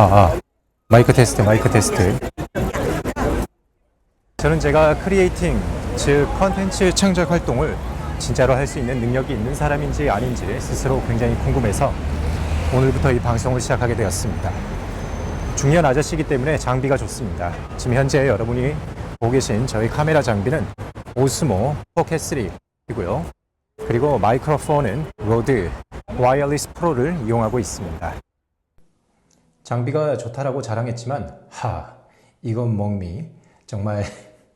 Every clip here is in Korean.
아, 아. 마이크 테스트, 마이크 테스트. 저는 제가 크리에이팅, 즉 컨텐츠 창작 활동을 진짜로 할 수 있는 능력이 있는 사람인지 아닌지 스스로 굉장히 궁금해서 오늘부터 이 방송을 시작하게 되었습니다. 중년 아저씨이기 때문에 장비가 좋습니다. 지금 현재 여러분이 보고 계신 저희 카메라 장비는 오스모 포켓3이고요. 그리고 마이크로폰은 로드 와이어리스 프로를 이용하고 있습니다. 장비가 좋다라고 자랑했지만 하 이건 멍미 정말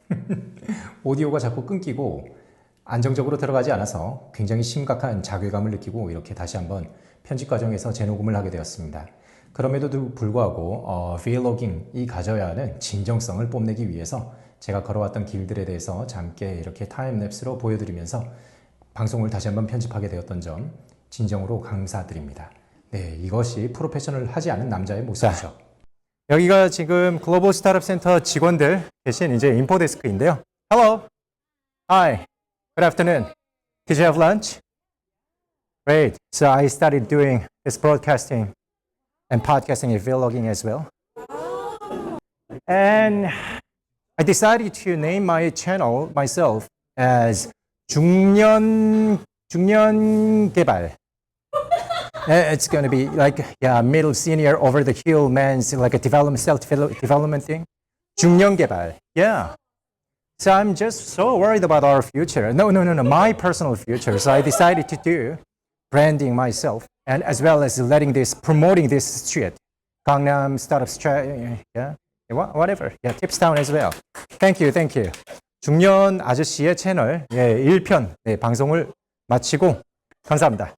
오디오가 자꾸 끊기고 안정적으로 들어가지 않아서 굉장히 심각한 자괴감을 느끼고 이렇게 다시 한번 편집 과정에서 재녹음을 하게 되었습니다. 그럼에도 불구하고 어, Vlogging이 가져야 하는 진정성을 뽐내기 위해서 제가 걸어왔던 길들에 대해서 잠께 이렇게 타임랩스로 보여드리면서 방송을 다시 한번 편집하게 되었던 점 진정으로 감사드립니다. 네, 이것이 프로페셔널 하지 않은 남자의 모습이죠. 여기가 지금 글로벌 스타트업 센터 직원들 계신 이제 인포 데스크인데요. Hello. Hi. Good afternoon. Did you have lunch? Great. So I started doing this broadcasting and podcasting and vlogging as well. And I decided to name my channel myself as 중년 중년 개발. Uh, It's going to be like yeah, middle senior over the hill man's like a development self development thing. 중년 개발. Yeah. So I'm just so worried about our future. No, no, no, no, my personal future. So I decided to do branding myself and as well as letting this promoting this street. Gangnam startup strat yeah. Wha- Whatever. Yeah, tips down as well. Thank you. Thank you. 중년 아저씨의 채널 예, 1편 네, 방송을 마치고 감사합니다.